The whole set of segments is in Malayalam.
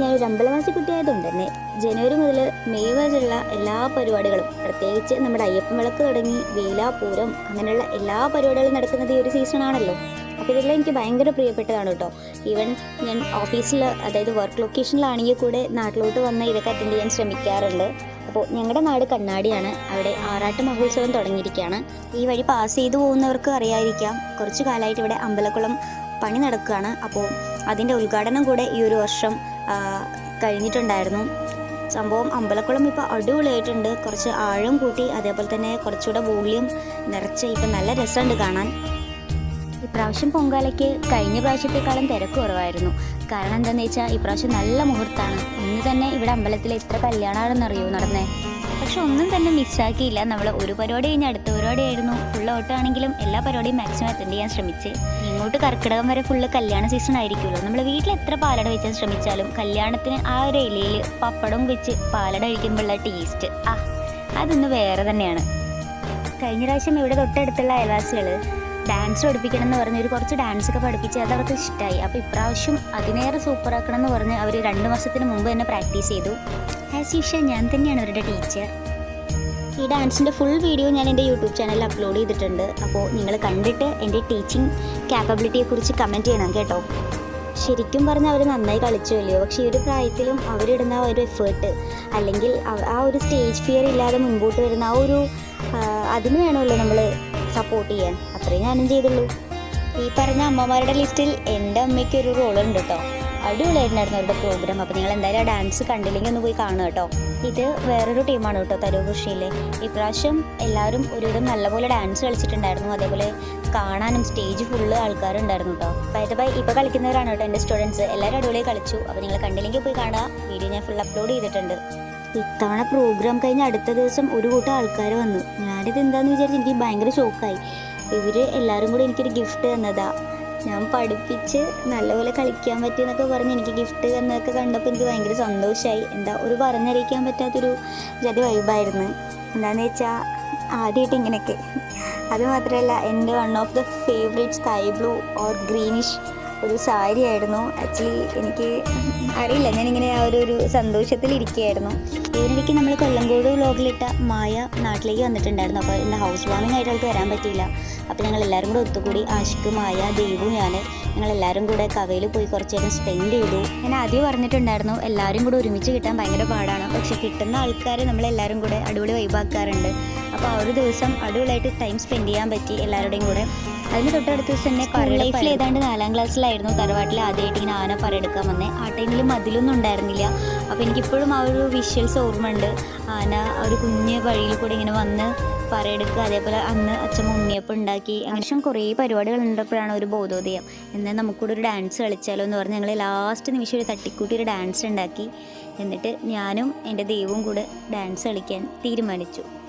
ഞാനൊരു അമ്പലവാസി കുട്ടിയായതുകൊണ്ട് തന്നെ ജനുവരി മുതൽ മെയ് വരെയുള്ള എല്ലാ പരിപാടികളും പ്രത്യേകിച്ച് നമ്മുടെ അയ്യപ്പൻ വിളക്ക് തുടങ്ങി വേലാപൂരം അങ്ങനെയുള്ള എല്ലാ പരിപാടികളും നടക്കുന്നത് ഈ ഒരു സീസണാണല്ലോ അപ്പോൾ ഇതെല്ലാം എനിക്ക് ഭയങ്കര പ്രിയപ്പെട്ടതാണ് കേട്ടോ. ഈവൻ ഞാൻ ഓഫീസിൽ അതായത് വർക്ക് ലൊക്കേഷനിലാണെങ്കിൽ കൂടെ നാട്ടിലോട്ട് വന്ന് ഇതൊക്കെ അറ്റൻഡ് ചെയ്യാൻ ശ്രമിക്കാറുണ്ട്. അപ്പോൾ ഞങ്ങളുടെ നാട് കണ്ണാടിയാണ്. അവിടെ ആറാട്ട് മഹോത്സവം തുടങ്ങിയിരിക്കുകയാണ് ഈ വഴി പാസ് ചെയ്തു പോകുന്നവർക്ക് അറിയാതിരിക്കാം. കുറച്ച് കാലമായിട്ട് ഇവിടെ അമ്പലക്കുളം പണി നടക്കുകയാണ്. അപ്പോൾ അതിന്റെ ഉദ്ഘാടനം കൂടെ ഈ ഒരു വർഷം കഴിഞ്ഞിട്ടുണ്ടായിരുന്നു. സംഭവം അമ്പലക്കുളം ഇപ്പോൾ അടിപൊളിയായിട്ടുണ്ട്. കുറച്ച് ആഴം കൂട്ടി അതേപോലെ തന്നെ കുറച്ചുകൂടെ വോളിയം നിറച്ച് ഇപ്പം നല്ല രസമുണ്ട് കാണാൻ. ഇപ്രാവശ്യം പൊങ്കാലയ്ക്ക് കഴിഞ്ഞ പ്രാവശ്യത്തെക്കാളും തിരക്ക് കുറവായിരുന്നു. കാരണം എന്താണെന്ന് വെച്ചാൽ ഇപ്രാവശ്യം നല്ല മുഹൂർത്തമാണ്. ഇന്ന് തന്നെ ഇവിടെ അമ്പലത്തിൽ എത്ര കല്യാണമാണെന്നറിയോ നടന്നേ? പക്ഷെ ഒന്നും തന്നെ മിസ്സാക്കിയില്ല നമ്മൾ ഒരു പരിപാടി കഴിഞ്ഞ് അടുത്ത പരിപാടി ആയിരുന്നു. ഫുൾ ഓട്ടമാണെങ്കിലും എല്ലാ പരിപാടിയും മാക്സിമം അറ്റൻഡ് ചെയ്യാൻ ശ്രമിച്ച്. ഇങ്ങോട്ട് കർക്കിടകം വരെ ഫുള്ള് കല്യാണ സീസൺ ആയിരിക്കുമല്ലോ. നമ്മൾ വീട്ടിൽ എത്ര പാലട വെച്ചാൽ ശ്രമിച്ചാലും കല്യാണത്തിന് ആ ഒരു ഇലയിൽ പപ്പടം വെച്ച് പാലട കഴിക്കുമ്പോഴുള്ള ടേസ്റ്റ് ആ അതൊന്ന് വേറെ തന്നെയാണ്. കഴിഞ്ഞ പ്രാവശ്യം ഇവിടെ തൊട്ടടുത്തുള്ള അയൽവാസികൾ ഡാൻസ് പഠിപ്പിക്കണം എന്ന് പറഞ്ഞ് ഒരു കുറച്ച് ഡാൻസ് ഒക്കെ പഠിപ്പിച്ച് അത് അവർക്ക് ഇഷ്ടമായി അപ്പോൾ ഇപ്രാവശ്യം അതിനേറെ സൂപ്പർ ആക്കണം എന്ന് പറഞ്ഞ് അവർ രണ്ട് മാസത്തിന് മുമ്പ് തന്നെ പ്രാക്ടീസ് ചെയ്തു. ആസ് യൂഷ്വൽ ഞാൻ തന്നെയാണ് അവരുടെ ടീച്ചർ ഈ ഡാൻസിന്റെ ഫുൾ വീഡിയോ ഞാൻ എന്റെ യൂട്യൂബ് ചാനലിൽ അപ്ലോഡ് ചെയ്തിട്ടുണ്ട്. അപ്പോൾ നിങ്ങൾ കണ്ടിട്ട് എന്റെ ടീച്ചിങ് ക്യാപ്പബിലിറ്റിയെക്കുറിച്ച് കമന്റ് ചെയ്യണം കേട്ടോ. ശരിക്കും പറഞ്ഞാൽ അവർ നന്നായി കളിച്ചു അല്ലയോ? പക്ഷേ ഈ ഒരു പ്രായത്തിലും അവരിടുന്ന ആ ഒരു എഫേർട്ട് അല്ലെങ്കിൽ ആ ഒരു സ്റ്റേജ് ഫിയർ ഇല്ലാതെ മുമ്പോട്ട് വരുന്ന ആ ഒരു അതിന് വേണമല്ലോ നമ്മൾ സപ്പോർട്ട് ചെയ്യാൻ. അത്രയും ഞാനും ചെയ്തുള്ളൂ. ഈ പറഞ്ഞ അമ്മമാരുടെ ലിസ്റ്റിൽ എന്റെ അമ്മയ്ക്ക് ഒരു റോൾ ഉണ്ട് കേട്ടോ അടിപൊളിയായിട്ടുണ്ടായിരുന്നു അവരുടെ പ്രോഗ്രാം അപ്പോൾ നിങ്ങൾ എന്തായാലും ആ ഡാൻസ് കണ്ടില്ലെങ്കിൽ ഒന്ന് പോയി കാണുക കേട്ടോ ഇത് വേറൊരു ടീമാണ് കേട്ടോ തരൂ കൃഷിയിലെ. ഇപ്രാവശ്യം എല്ലാവരും ഒരുവിധം നല്ലപോലെ ഡാൻസ് കളിച്ചിട്ടുണ്ടായിരുന്നു. അതേപോലെ കാണാനും സ്റ്റേജ് ഫുള്ള് ആൾക്കാരുണ്ടായിരുന്നു കേട്ടോ ബൈ ഇപ്പോൾ കളിക്കുന്നവരാണ് കേട്ടോ എന്റെ സ്റ്റുഡൻസ് എല്ലാവരും അടിപൊളിയായി കളിച്ചു. അപ്പോൾ നിങ്ങൾ കണ്ടില്ലെങ്കിൽ പോയി കാണുക. വീഡിയോ ഞാൻ ഫുൾ അപ്ലോഡ് ചെയ്തിട്ടുണ്ട്. ഇത്തവണ പ്രോഗ്രാം കഴിഞ്ഞ് അടുത്ത ദിവസം ഒരു കൂട്ടം ആൾക്കാർ വന്നു. ഞാനിത് എന്താണെന്ന് വിചാരിച്ച് എനിക്ക് ഭയങ്കര ഷോക്കായി ഇവർ എല്ലാവരും കൂടി എനിക്കൊരു ഗിഫ്റ്റ് തന്നതാ. ഞാൻ പഠിപ്പിച്ച് നല്ലപോലെ കളിക്കാൻ പറ്റിയെന്നൊക്കെ പറഞ്ഞ് എനിക്ക് ഗിഫ്റ്റ് തന്നതൊക്കെ കണ്ടപ്പോൾ എനിക്ക് ഭയങ്കര സന്തോഷമായി എന്താ ഒരു പറഞ്ഞറിയിക്കാൻ പറ്റാത്തൊരു ജതി വൈബായിരുന്നു എന്താണെന്ന് വെച്ചാൽ ആദ്യമായിട്ട് ഇങ്ങനെയൊക്കെ. അത് മാത്രമല്ല എന്റെ one of the favourite sky blue or greenish ഒരു സാരി ആയിരുന്നു. ആക്ച്വലി എനിക്ക് അറിയില്ല. ഞാനിങ്ങനെ ആ ഒരു ഒരു സന്തോഷത്തിലിരിക്കുകയായിരുന്നു ഇതിനിടയ്ക്ക് നമ്മൾ കൊല്ലങ്കോട് വ്ലോഗിലിട്ട മായ നാട്ടിലേക്ക് വന്നിട്ടുണ്ടായിരുന്നു. അപ്പോൾ ഇന്ന് ഹൗസ് വാമിംഗ് ആയിട്ട് അവൾക്ക് വരാൻ പറ്റിയില്ല. അപ്പോൾ ഞങ്ങൾ എല്ലാവരും കൂടെ ഒത്തുകൂടി ആഷിക്ക് മായ ദേവു ഞാൻ ഞങ്ങൾ എല്ലാവരും കൂടെ കവയിൽ പോയി കുറച്ച് നേരം സ്പെൻഡ് ചെയ്തു. ഞാൻ ആദ്യം പറഞ്ഞിട്ടുണ്ടായിരുന്നു എല്ലാവരും കൂടെ ഒരുമിച്ച് കിട്ടാൻ ഭയങ്കര പാടാണ്. പക്ഷെ കിട്ടുന്ന ആൾക്കാരെ നമ്മളെല്ലാവരും കൂടെ അടിപൊളി വൈബാക്കാറുണ്ട് അപ്പോൾ ആ ഒരു ദിവസം അടിപൊളിയായിട്ട് ടൈം സ്പെൻഡ് ചെയ്യാൻ പറ്റി എല്ലാവരുടെയും കൂടെ. അതിന് തൊട്ടടുത്ത ദിവസം തന്നെ ലൈഫിൽ ഏതാണ്ട് നാലാം ക്ലാസ്സിലായിരുന്നു തറവാട്ടിൽ ആദ്യമായിട്ട് ഇങ്ങനെ ആന പറയെടുക്കാൻ വന്നേ. ആ ടൈമിൽ മതിലൊന്നും ഉണ്ടായിരുന്നില്ല. അപ്പോൾ എനിക്കിപ്പോഴും ആ ഒരു വിഷ്വൽസ് ഓർമ്മയുണ്ട്. ആന ഒരു കുഞ്ഞ് വഴിയിൽ കൂടെ ഇങ്ങനെ വന്ന് പറയെടുക്കുക അതേപോലെ അന്ന് അച്ഛൻ ഉണ്ണിയപ്പം ഉണ്ടാക്കി. അങ്ങനെ കുറേ പരിപാടികൾ ഉണ്ടപ്പോഴാണ് ഒരു ബോധോദയം. എന്നാൽ നമുക്കൂടെ ഒരു ഡാൻസ് കളിച്ചാലോ എന്ന് പറഞ്ഞ് ഞങ്ങൾ ലാസ്റ്റ് നിമിഷം ഒരു തട്ടിക്കൂട്ടി ഒരു ഡാൻസ് ഉണ്ടാക്കി. എന്നിട്ട് ഞാനും എന്റെ ദൈവവും കൂടെ ഡാൻസ് കളിക്കാൻ തീരുമാനിച്ചു.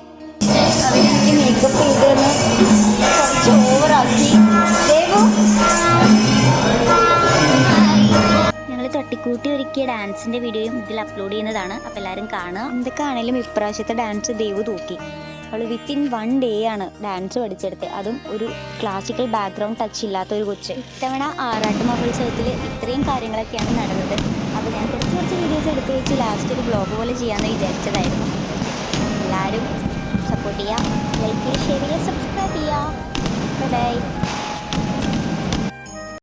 ഞങ്ങൾ തട്ടിക്കൂട്ടി ഒരുക്കിയ ഡാൻസിന്റെ വീഡിയോയും ഇതിൽ അപ്ലോഡ് ചെയ്യുന്നതാണ്. അപ്പോൾ എല്ലാവരും കാണുക. എന്തൊക്കെ ആണെങ്കിലും ഇപ്രാവശ്യത്തെ ഡാൻസ് ദേവു തൂക്കി. അവൾ വിത്തിൻ വൺ ഡേ ആണ് ഡാൻസ് പഠിച്ചെടുത്തത്. അതും ഒരു ക്ലാസിക്കൽ ബാക്ക്ഗ്രൗണ്ട് ടച്ച് ഇല്ലാത്ത ഒരു കൊച്ച്. ഇത്തവണ ആറാട്ട് മഹോത്സവത്തിൽ ഇത്രയും കാര്യങ്ങളൊക്കെയാണ് നടന്നത്. അപ്പോൾ ഞാൻ കുറച്ച് കുറച്ച് വീഡിയോസ് എടുത്ത് വെച്ച് ലാസ്റ്റ് ഒരു ബ്ലോഗ് പോലെ ചെയ്യാമെന്ന് വിചാരിച്ചതായിരുന്നു. എല്ലാവരും സപ്പോർട്ട് ചെയ്യുക